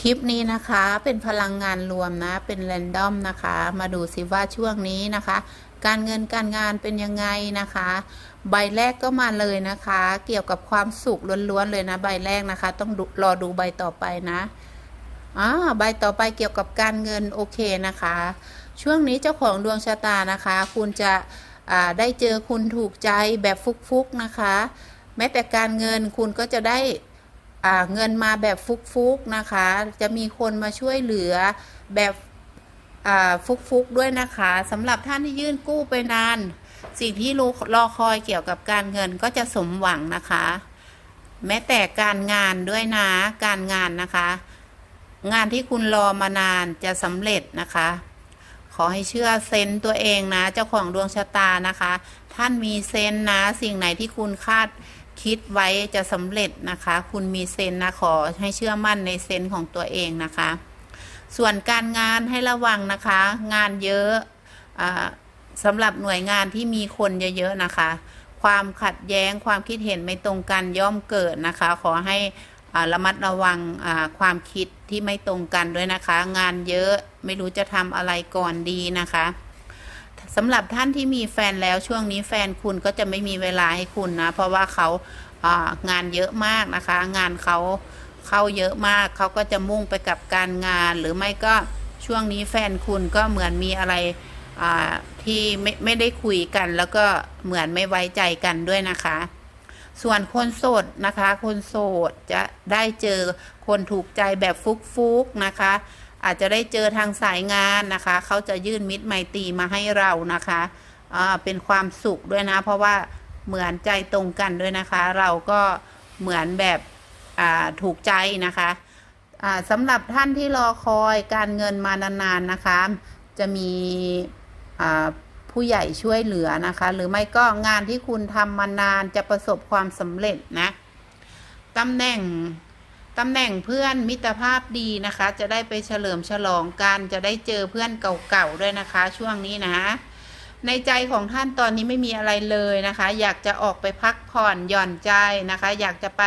คลิปนี้นะคะเป็นพลังงานรวมนะ เป็นแรนดอมนะคะ มาดูสิว่าช่วงนี้นะคะ การเงินการงานเป็นยังไงนะคะ ใบแรกก็มาเลยนะคะ เกี่ยวกับความสุขล้วนๆเลยนะ ใบแรกนะคะ ต้องรอดูใบต่อไปนะอ่าใบต่อไปเกี่ยวกับการเงินโอเคนะคะ ช่วงนี้เจ้าของดวงชะตานะคะ คุณจะอ่าได้เจอคุณถูกใจแบบฟุกๆนะคะ แม้แต่การเงินคุณก็จะได้ เงินมาแบบฟุกๆนะคะ จะมีคนมาช่วยเหลือแบบฟุกๆด้วยนะคะสำหรับท่านที่ยื่นกู้ไปนาน สิ่งที่รอรอคอยเกี่ยวกับการเงินก็จะสมหวังนะคะ แม้แต่การงานด้วยนะ การงานนะคะ งานที่คุณรอมานานจะสำเร็จนะคะ ขอให้เชื่อเซนต์ตัวเองนะ เจ้าของดวงชะตานะคะ ท่านมีเซนต์นะ สิ่งไหนที่คุณคาด คิดไว้จะสำเร็จนะคะ คุณมีเซนนะขอให้เชื่อมั่นในเซนของตัวเองนะคะ ส่วนการงานให้ระวังนะคะ งานเยอะอาสำหรับหน่วยงานที่มีคนเยอะๆนะคะ ความขัดแย้งความคิดเห็นไม่ตรงกันย่อมเกิดนะคะ ขอให้ระมัดระวังความคิดที่ไม่ตรงกันด้วยนะคะ งานเยอะไม่รู้จะทำอะไรก่อนดีนะคะ สำหรับท่านที่มีแฟนแล้วช่วงนี้แฟนคุณก็จะไม่มีเวลาให้คุณนะ เพราะว่าเขาางานเยอะมากนะคะ งานเขาเข้าเยอะมากเขาก็จะมุ่งไปกับการงาน หรือไม่ก็ช่วงนี้แฟนคุณก็เหมือนมีอะไรที่ไม่ไม่ได้คุยกัน แล้วก็เหมือนไม่ไว้ใจกันด้วยนะคะ ส่วนคนโสดนะคะ คนโสดจะได้เจอคนถูกใจแบบฟุกๆนะคะ อาจจะได้เจอทางสายงานนะคะ เขาจะยื่นมิตรไมตรีมาให้เรานะคะเป็นความสุขด้วยนะ เพราะว่าเหมือนใจตรงกันด้วยนะคะ เราก็เหมือนแบบถูกใจนะคะสำหรับท่านที่รอคอยการเงินมานานๆนะคะ จะมีผู้ใหญ่ช่วยเหลือนะคะ หรือไม่ก็งานที่คุณทำมานานจะประสบความสำเร็จนะตำแหน่ง ตำแหน่งเพื่อนมิตรภาพดีนะคะ จะได้ไปเฉลิมฉลองกันจะได้เจอเพื่อนเก่าๆด้วยนะคะ ช่วงนี้นะ ในใจของท่านตอนนี้ไม่มีอะไรเลยนะคะ อยากจะออกไปพักผ่อนหย่อนใจนะคะ อยากจะไป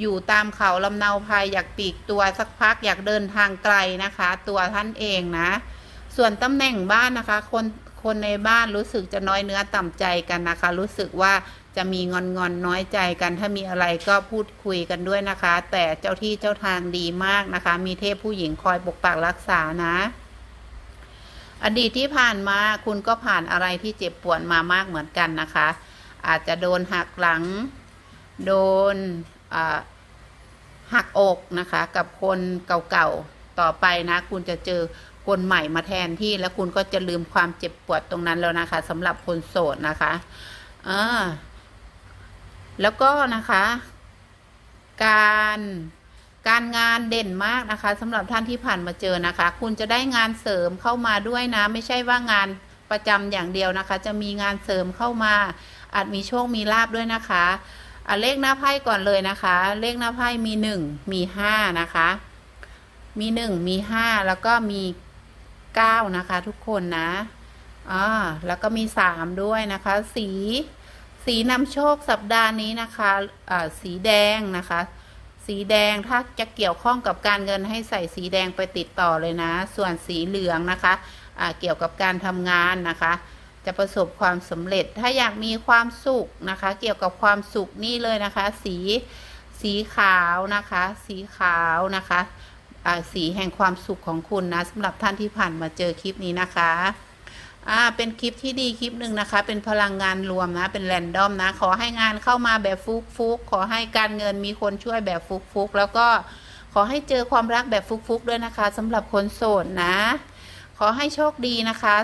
อยู่ตามเขาลำเนาภัยอยากปีกตัวสักพักอยากเดินทางไกลนะคะ ตัวท่านเองนะ ส่วนตำแหน่งบ้านนะคะ คน คนในบ้านรู้สึกจะน้อยเนื้อต่ำใจกันนะคะ รู้สึกว่าจะมีงอนงอนน้อยใจกันถ้ามีอะไรก็พูดคุยกันด้วยนะคะ แต่เจ้าที่เจ้าทางดีมากนะคะ มีเทพผู้หญิงคอยปกปักรักษานะ อดีตที่ผ่านมาคุณก็ผ่านอะไรที่เจ็บปวดมามากเหมือนกันนะคะ อาจจะโดนหักหลัง โดนหักอกนะคะ กับคนเก่าๆต่อไปนะ คุณจะเจอ คนใหม่มาแทนที่แล้วคุณก็จะลืมความเจ็บปวดตรงนั้นแล้วนะคะสำหรับคนโสดนะคะอ่าแล้วก็นะคะ การการงานเด่นมากนะคะสำหรับท่านที่ผ่านมาเจอนะคะ คุณจะได้งานเสริมเข้ามาด้วยนะ ไม่ใช่ว่างานประจำอย่างเดียวนะคะ จะมีงานเสริมเข้ามา อาจมีโชคมีลาบด้วยนะคะอะเลขหน้าไพ่ก่อนเลยนะคะ เลขหน้าไพ่มีหนึ่งมีห้านะคะ มีหนึ่งมีห้าแล้วก็มี เก้านะคะ ทุกคนนะอ่าแล้วก็มีสามด้วยนะคะ สี สีนำโชคสัปดาห์นี้นะคะอ่าสีแดงนะคะ สีแดงถ้าจะเกี่ยวข้องกับการเงินให้ใส่สีแดงไปติดต่อเลยนะ ส่วนสีเหลืองนะคะอ่าเกี่ยวกับการทำงานนะคะจะประสบความสำเร็จ ถ้าอยากมีความสุขนะคะ เกี่ยวกับความสุขนี่เลยนะคะ สี สีขาวนะคะ สีขาวนะคะ สีแห่งความสุขของคุณนะสำหรับท่านที่ผ่านมาเจอคลิปนี้นะคะอ่าเป็นคลิปที่ดีคลิปหนึ่งนะคะ เป็นพลังงานรวมนะ เป็นแรนดอมนะ ขอให้งานเข้ามาแบบฟุกฟุกขอให้การเงินมีคนช่วยแบบฟุกฟุกแล้วก็ขอให้เจอความรักแบบฟุกฟุกด้วยนะคะสำหรับคนโสดนะ ขอให้โชคดีนะคะ